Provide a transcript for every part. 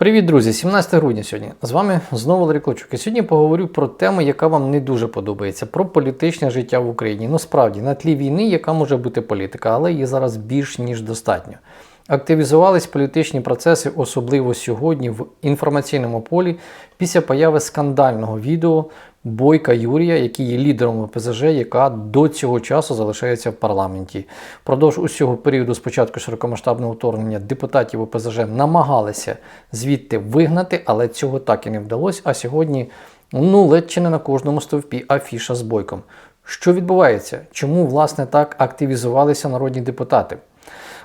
Привіт, друзі! 17 грудня сьогодні. З вами знову Валерій Клочук. І сьогодні поговорю про тему, яка вам не дуже подобається, про політичне життя в Україні. Ну справді, на тлі війни, яка може бути політика, але її зараз більш ніж достатньо. Активізувались політичні процеси, особливо сьогодні в інформаційному полі, після появи скандального відео Бойка Юрія, який є лідером ОПЗЖ, яка до цього часу залишається в парламенті. Впродовж усього періоду спочатку широкомасштабного вторгнення депутатів ОПЗЖ намагалися звідти вигнати, але цього так і не вдалося. А сьогодні ну ледь чи не на кожному стовпі афіша з бойком. Що відбувається? Чому власне так активізувалися народні депутати?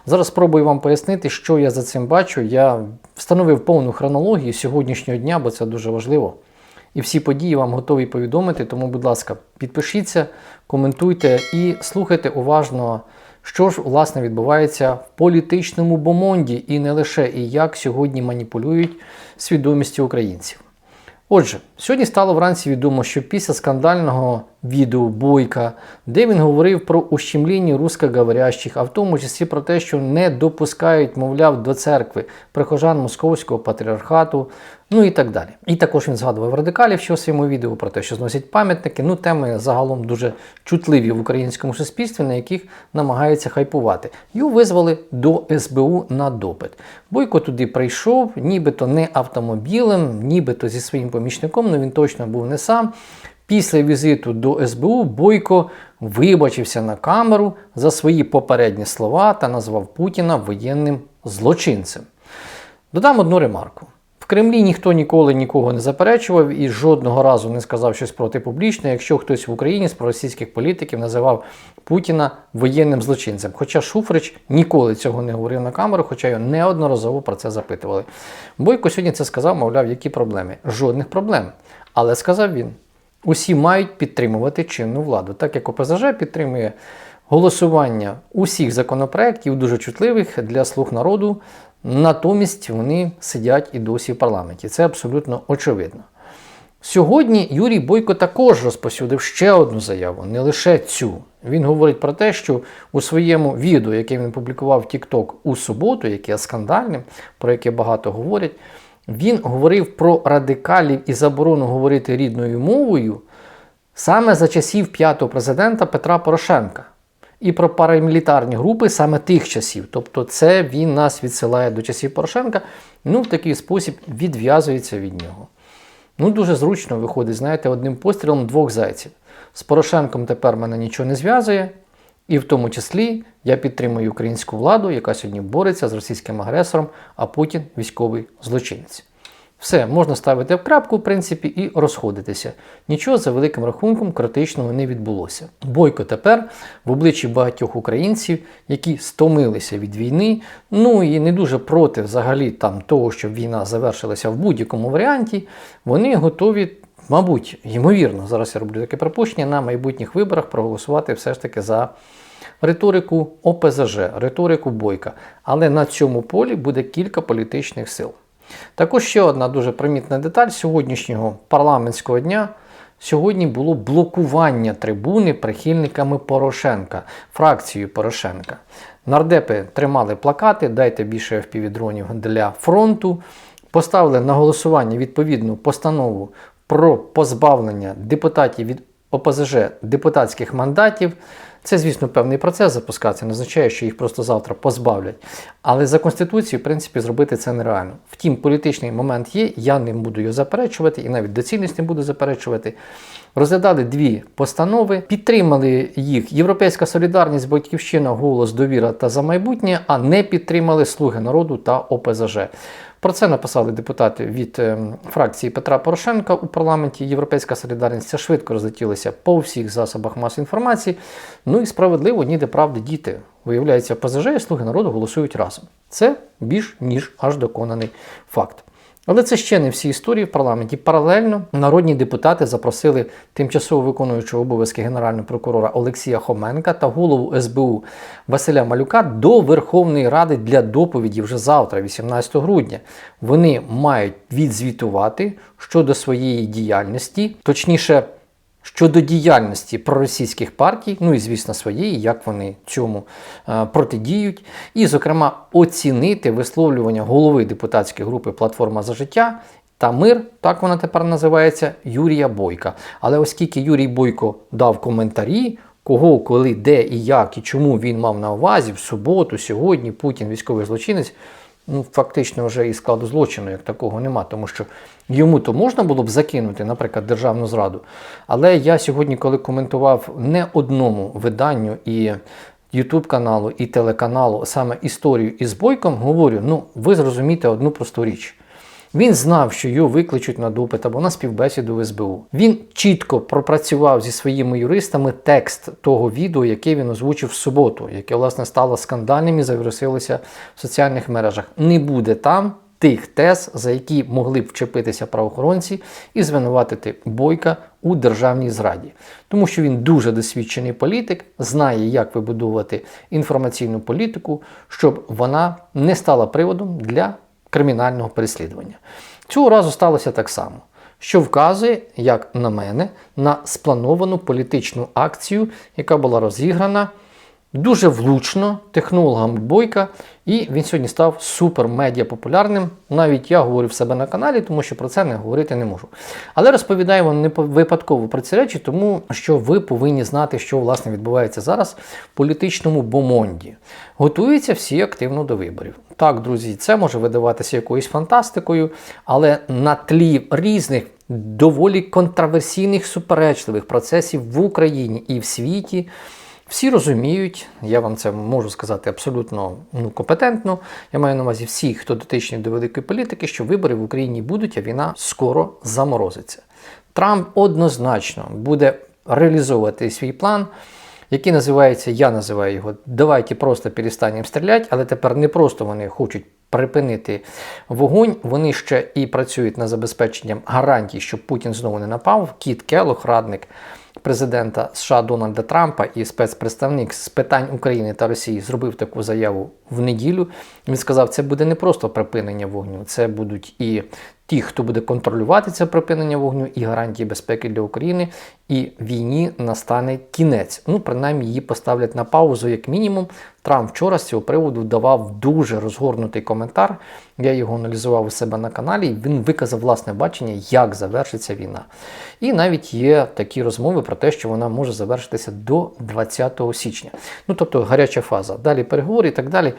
Зараз спробую вам пояснити, що я за цим бачу. Я встановив повну хронологію сьогоднішнього дня, бо це дуже важливо. І всі події вам готові повідомити. Тому, будь ласка, підпишіться, коментуйте і слухайте уважно, що ж власне відбувається в політичному бомонді, і не лише і як сьогодні маніпулюють свідомістю українців. Отже, сьогодні стало вранці відомо, що після скандального відео Бойка, де він говорив про ущемління русскоговорящих, а в тому числі про те, що не допускають, мовляв, до церкви прихожан московського патріархату, ну і так далі. І також він згадував радикалів ще у своєму відео про те, що зносять пам'ятники. Ну, теми загалом дуже чутливі в українському суспільстві, на яких намагаються хайпувати. Його визвали до СБУ на допит. Бойко туди прийшов, нібито не автомобілем, нібито зі своїм помічником, але він точно був не сам. Після візиту до СБУ Бойко вибачився на камеру за свої попередні слова та назвав Путіна воєнним злочинцем. Додам одну ремарку. В Кремлі ніхто ніколи нікого не заперечував і жодного разу не сказав щось проти публічно, якщо хтось в Україні з проросійських політиків називав Путіна воєнним злочинцем. Хоча Шуфрич ніколи цього не говорив на камеру, хоча його неодноразово про це запитували. Бойко сьогодні це сказав, мовляв, які проблеми? Жодних проблем. Але сказав він: усі мають підтримувати чинну владу, так як ОПЗЖ підтримує голосування усіх законопроєктів, дуже чутливих для слуг народу. Натомість вони сидять і досі в парламенті. Це абсолютно очевидно. Сьогодні Юрій Бойко також розповсюдив ще одну заяву, не лише цю. Він говорить про те, що у своєму відео, яке він публікував в TikTok у суботу, яке є скандальним, про яке багато говорять, він говорив про радикалів і заборону говорити рідною мовою саме за часів п'ятого президента Петра Порошенка. І про парамілітарні групи саме тих часів. Тобто це він нас відсилає до часів Порошенка, ну в такий спосіб відв'язується від нього. Ну, дуже зручно виходить, знаєте, одним пострілом двох зайців. З Порошенком тепер мене нічого не зв'язує, і в тому числі я підтримую українську владу, яка сьогодні бореться з російським агресором, а Путін військовий злочинець. Все, можна ставити в крапку, в принципі, і розходитися. Нічого за великим рахунком критичного не відбулося. Бойко тепер в обличчі багатьох українців, які стомилися від війни, ну і не дуже проти взагалі там того, щоб війна завершилася в будь-якому варіанті, вони готові. Мабуть, ймовірно, зараз я роблю таке припущення на майбутніх виборах проголосувати все ж таки за риторику ОПЗЖ, риторику Бойка. Але на цьому полі буде кілька політичних сил. Також ще одна дуже примітна деталь сьогоднішнього парламентського дня. Сьогодні було блокування трибуни прихильниками Порошенка, фракцією Порошенка. Нардепи тримали плакати, дайте більше впівдронів для фронту. Поставили на голосування відповідну постанову про позбавлення депутатів від ОПЗЖ депутатських мандатів. Це, звісно, певний процес запускається, не означає, що їх просто завтра позбавлять. Але за Конституцією, в принципі, зробити це нереально. Втім, політичний момент є, я не буду його заперечувати і навіть доцільність не буду заперечувати. Розглядали дві постанови, підтримали їх Європейська солідарність, Батьківщина, Голос, Довіра та за майбутнє, а не підтримали Слуги народу та ОПЗЖ. Про це написали депутати від е, фракції Петра Порошенка у парламенті. Європейська солідарність це швидко розлетілася по всіх засобах масової інформації. Ну і справедливо, ніде правди діти. Виявляється, ПЗЖ і Слуги народу голосують разом. Це більш ніж аж доконаний факт. Але це ще не всі історії в парламенті. Паралельно народні депутати запросили тимчасово виконуючого обов'язки генерального прокурора Олексія Хоменка та голову СБУ Василя Малюка до Верховної Ради для доповіді вже завтра, 18 грудня. Вони мають відзвітувати щодо своєї діяльності, точніше. Щодо діяльності проросійських партій, ну і звісно своєї, як вони цьому е, протидіють, і, зокрема, оцінити висловлювання голови депутатської групи Платформа за життя. Та мир, так вона тепер називається, Юрія Бойка. Але оскільки Юрій Бойко дав коментарі, кого, коли, де і як, і чому він мав на увазі в суботу, сьогодні Путін військовий злочинець, ну фактично вже і складу злочину як такого нема, тому що йому то можна було б закинути, наприклад, державну зраду. Але я сьогодні, коли коментував не одному виданню і YouTube каналу і телеканалу саме історію із Бойком, говорю: ну ви зрозумієте одну просту річ. Він знав, що його викличуть на допит або на співбесіду в СБУ. Він чітко пропрацював зі своїми юристами текст того відео, яке він озвучив в суботу, яке власне стало скандальним і завірусилося в соціальних мережах. Не буде там тих тез, за які могли б вчепитися правоохоронці і звинуватити Бойка у державній зраді, тому що він дуже досвідчений політик, знає, як вибудовувати інформаційну політику, щоб вона не стала приводом для кримінального переслідування. Цього разу сталося так само, що вказує, як на мене, на сплановану політичну акцію, яка була розіграна дуже влучно технологами Бойка, і він сьогодні став супер медіа популярним. Навіть я говорю в себе на каналі, тому що про це не говорити не можу. Але розповідаю вам не випадково про ці речі, тому що ви повинні знати, що власне відбувається зараз в політичному бомонді. Готуються всі активно до виборів. Так, друзі, це може видаватися якоюсь фантастикою, але на тлі різних доволі контроверсійних суперечливих процесів в Україні і в світі. Всі розуміють, я вам це можу сказати абсолютно ну, компетентно. Я маю на увазі всі, хто дотичний до великої політики, що вибори в Україні будуть, а війна скоро заморозиться. Трамп однозначно буде реалізовувати свій план, який називається, я називаю його Давайте просто перестанемо стріляти, але тепер не просто вони хочуть. Припинити вогонь, вони ще і працюють над забезпеченням гарантій, щоб Путін знову не напав. Кіт Келох, радник президента США Дональда Трампа і спецпредставник з питань України та Росії зробив таку заяву в неділю. Він сказав, це буде не просто припинення вогню, це будуть і ті, хто буде контролювати це припинення вогню, і гарантії безпеки для України, і війні настане кінець. Ну, принаймні, її поставлять на паузу, як мінімум. Трамп вчора з цього приводу давав дуже розгорнутий коментар. Я його аналізував у себе на каналі. і Він виказав власне бачення, як завершиться війна. І навіть є такі розмови про те, що вона може завершитися до 20 січня. Ну тобто гаряча фаза. Далі переговори і так далі.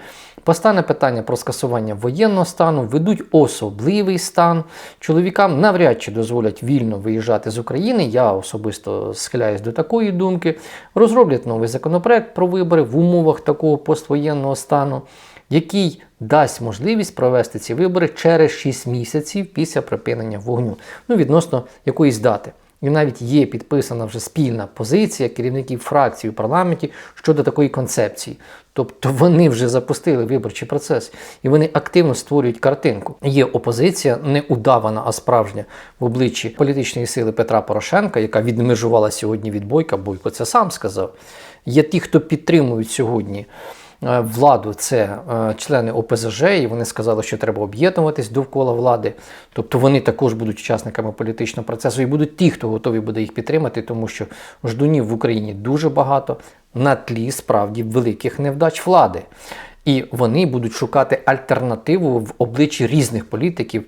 Постане питання про скасування воєнного стану, ведуть особливий стан. Чоловікам навряд чи дозволять вільно виїжджати з України. Я особисто схиляюсь до такої думки. Розроблять новий законопроект про вибори в умовах такого поствоєнного стану, який дасть можливість провести ці вибори через 6 місяців після припинення вогню, ну відносно якоїсь дати. І навіть є підписана вже спільна позиція керівників фракцій у парламенті щодо такої концепції. Тобто вони вже запустили виборчий процес і вони активно створюють картинку. Є опозиція, не удавана, а справжня в обличчі політичної сили Петра Порошенка, яка відмежувала сьогодні від Бойка. Бойко це сам сказав. Є ті, хто підтримують сьогодні. Е, владу це е, члени ОПЗЖ, і вони сказали, що треба об'єднуватись довкола влади. Тобто вони також будуть учасниками політичного процесу і будуть ті, хто готові буде їх підтримати, тому що ждунів в Україні дуже багато на тлі справді великих невдач влади. І вони будуть шукати альтернативу в обличчі різних політиків.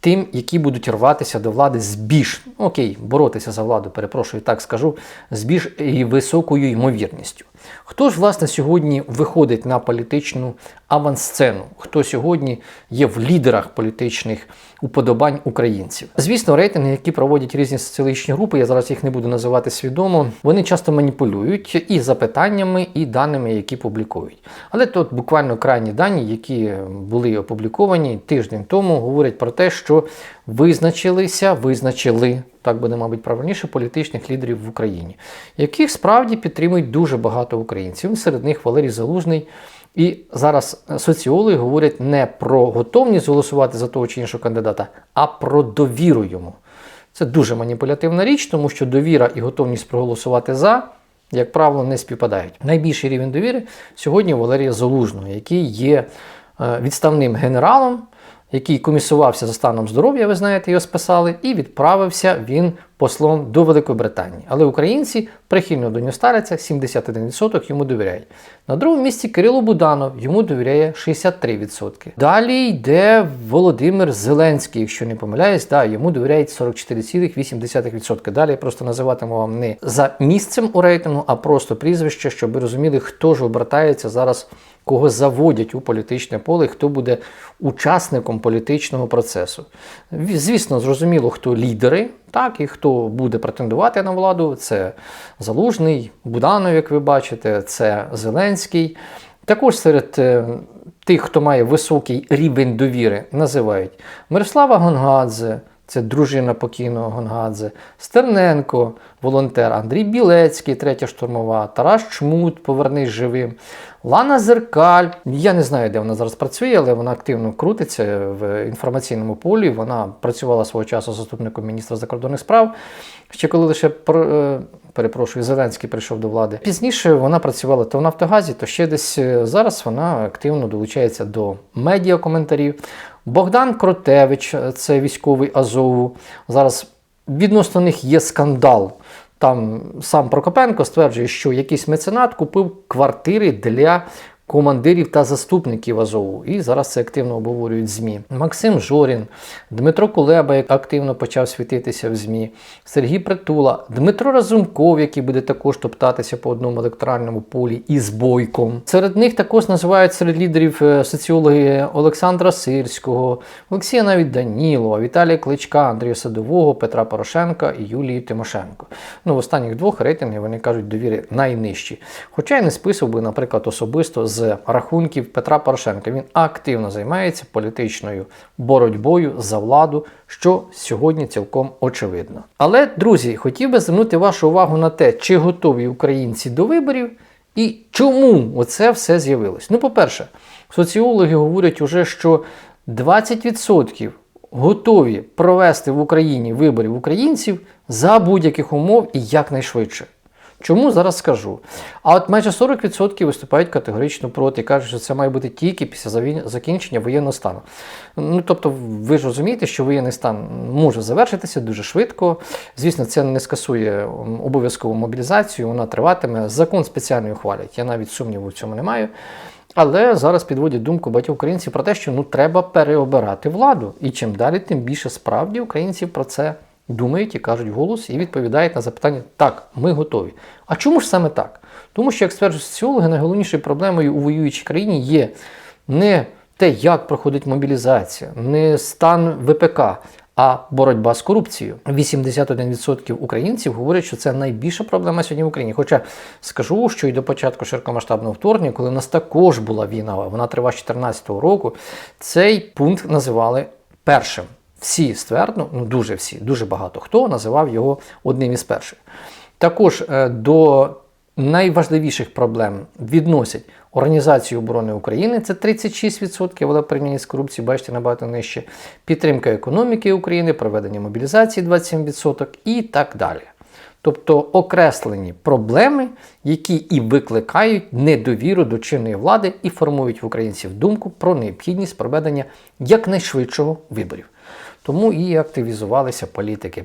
Тим, які будуть рватися до влади з більш окей, боротися за владу, перепрошую, так скажу, з більш і високою ймовірністю. Хто ж, власне, сьогодні виходить на політичну авансцену? Хто сьогодні є в лідерах політичних уподобань українців? Звісно, рейтинги, які проводять різні соціологічні групи, я зараз їх не буду називати свідомо, вони часто маніпулюють і запитаннями, і даними, які публікують. Але тут буквально крайні дані, які були опубліковані тиждень тому, говорять про те, що визначилися, визначили так буде, мабуть, правильніше, політичних лідерів в Україні, яких справді підтримують дуже багато українців. Серед них Валерій Залужний. І зараз соціологи говорять не про готовність голосувати за того чи іншого кандидата, а про довіру йому. Це дуже маніпулятивна річ, тому що довіра і готовність проголосувати за, як правило, не співпадають. Найбільший рівень довіри сьогодні Валерія Залужного, який є е, відставним генералом який комісувався за станом здоров'я, ви знаєте, його списали, і відправився він послом до Великої Британії. Але українці прихильно до нього ставляться, 71% йому довіряють. На другому місці Кирило Буданов, йому довіряє 63%. Далі йде Володимир Зеленський, якщо не помиляюсь, да, йому довіряють 44,8%. Далі я просто називатиму вам не за місцем у рейтингу, а просто прізвище, щоб ви розуміли, хто ж обертається зараз, кого заводять у політичне поле, хто буде учасником політичного процесу. Звісно, зрозуміло, хто лідери, так, і хто буде претендувати на владу. Це Залужний, Буданов, як ви бачите, це Зеленський. Також серед е, тих, хто має високий рівень довіри, називають Мирослава Гонгадзе, це дружина покійного Гонгадзе, Стерненко, волонтер, Андрій Білецький, третя штурмова, Тарас Чмут, повернись живим, Лана Зеркаль. Я не знаю, де вона зараз працює, але вона активно крутиться в інформаційному полі. Вона працювала свого часу заступником міністра закордонних справ. Ще коли лише е, перепрошую, Зеленський прийшов до влади. Пізніше вона працювала то в Нафтогазі, то ще десь е, зараз вона активно долучається до медіакоментарів. Богдан Кротевич, е, це військовий Азову. Зараз відносно них є скандал. Там сам Прокопенко стверджує, що якийсь меценат купив квартири для командирів та заступників Азову. І зараз це активно обговорюють ЗМІ. Максим Жорін, Дмитро Кулеба, як активно почав світитися в ЗМІ, Сергій Притула, Дмитро Разумков, який буде також топтатися по одному електоральному полі із бойком. Серед них також називають серед лідерів е, соціологи Олександра Сирського, Олексія навіть Данілова, Віталія Кличка, Андрія Садового, Петра Порошенка і Юлії Тимошенко. Ну, в останніх двох рейтинги вони кажуть довіри найнижчі. Хоча я не списував би, наприклад, особисто рахунків Петра Порошенка. Він активно займається політичною боротьбою за владу, що сьогодні цілком очевидно. Але, друзі, хотів би звернути вашу увагу на те, чи готові українці до виборів і чому оце все з'явилось. Ну, по-перше, соціологи говорять уже, що 20% готові провести в Україні виборів українців за будь-яких умов і якнайшвидше. Чому зараз скажу? А от майже 40% виступають категорично проти кажуть, що це має бути тільки після закінчення воєнного стану. Ну тобто, ви ж розумієте, що воєнний стан може завершитися дуже швидко. Звісно, це не скасує обов'язкову мобілізацію, вона триватиме. Закон спеціальний ухвалять. Я навіть сумніву в цьому не маю. Але зараз підводять думку багатьох українців про те, що ну треба переобирати владу. І чим далі, тим більше справді українців про це думають і кажуть голос, і відповідають на запитання: так, ми готові. А чому ж саме так? Тому що, як стверджують соціологи, найголовнішою проблемою у воюючій країні є не те, як проходить мобілізація, не стан ВПК, а боротьба з корупцією. 81% українців говорять, що це найбільша проблема сьогодні в Україні. Хоча скажу, що і до початку широкомасштабного вторгнення, коли в нас також була війна, вона триває з 2014 року, цей пункт називали першим. Всі ствердно, ну дуже всі, дуже багато хто називав його одним із перших. Також е, до найважливіших проблем відносять Організацію оборони України, це 36%, але в порівнянні з корупцією, бачите, набагато нижче, підтримка економіки України, проведення мобілізації 27% і так далі. Тобто окреслені проблеми, які і викликають недовіру до чинної влади і формують в українців думку про необхідність проведення якнайшвидшого виборів. Тому і активізувалися політики,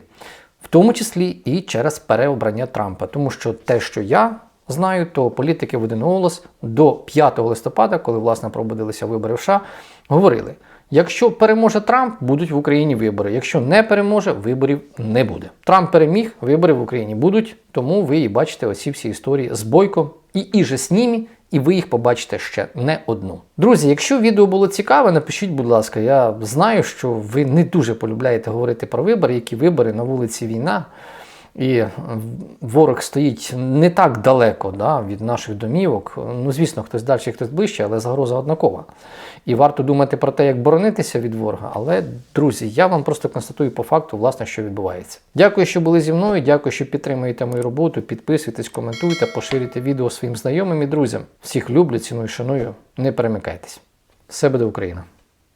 в тому числі і через переобрання Трампа. Тому що те, що я знаю, то політики в один голос до 5 листопада, коли власне проводилися вибори в США, говорили: якщо переможе Трамп, будуть в Україні вибори. Якщо не переможе, виборів не буде. Трамп переміг, вибори в Україні будуть. Тому ви і бачите оці всі історії з бойком і іже з ними, і ви їх побачите ще не одну. Друзі, якщо відео було цікаве, напишіть, будь ласка. Я знаю, що ви не дуже полюбляєте говорити про вибори, які вибори на вулиці війна. І ворог стоїть не так далеко да, від наших домівок. Ну, звісно, хтось далі, хтось ближче, але загроза однакова. І варто думати про те, як боронитися від ворога. Але, друзі, я вам просто констатую по факту, власне, що відбувається. Дякую, що були зі мною. Дякую, що підтримуєте мою роботу. Підписуйтесь, коментуйте, поширюйте відео своїм знайомим і друзям. Всіх люблю, ціную, шаную. Не перемикайтесь. Все буде Україна!